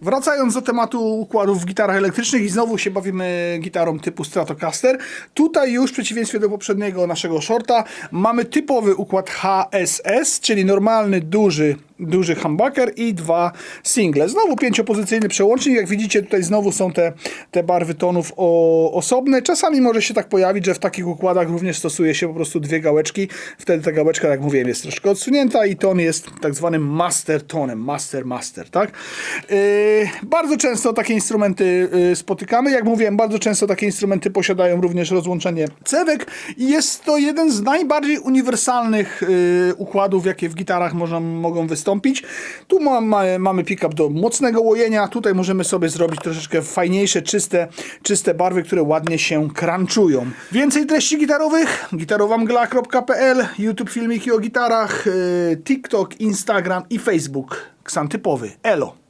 Wracając do tematu układów w gitarach elektrycznych i znowu się bawimy gitarą typu Stratocaster. Tutaj już w przeciwieństwie do poprzedniego naszego shorta mamy typowy układ HSS, czyli normalny, duży, duży humbucker i dwa single. Znowu pięciopozycyjny przełącznik. Jak widzicie tutaj znowu są te, te barwy tonów o, osobne. Czasami może się tak pojawić, że w takich układach również stosuje się po prostu dwie gałeczki. Wtedy ta gałeczka, jak mówiłem, jest troszkę odsunięta i ton jest tak zwanym master tonem. Master, master, tak? Yy, bardzo często takie instrumenty yy, spotykamy. Jak mówiłem, bardzo często takie instrumenty posiadają również rozłączenie cewek jest to jeden z najbardziej uniwersalnych yy, układów, jakie w gitarach można, mogą wystąpić. Tu ma, ma, mamy pick-up do mocnego łojenia. Tutaj możemy sobie zrobić troszeczkę fajniejsze, czyste, czyste barwy, które ładnie się crunchują. Więcej treści gitarowych gitarowamgla.pl YouTube filmiki o gitarach, yy, TikTok, Instagram i Facebook. Ksantypowy. Elo.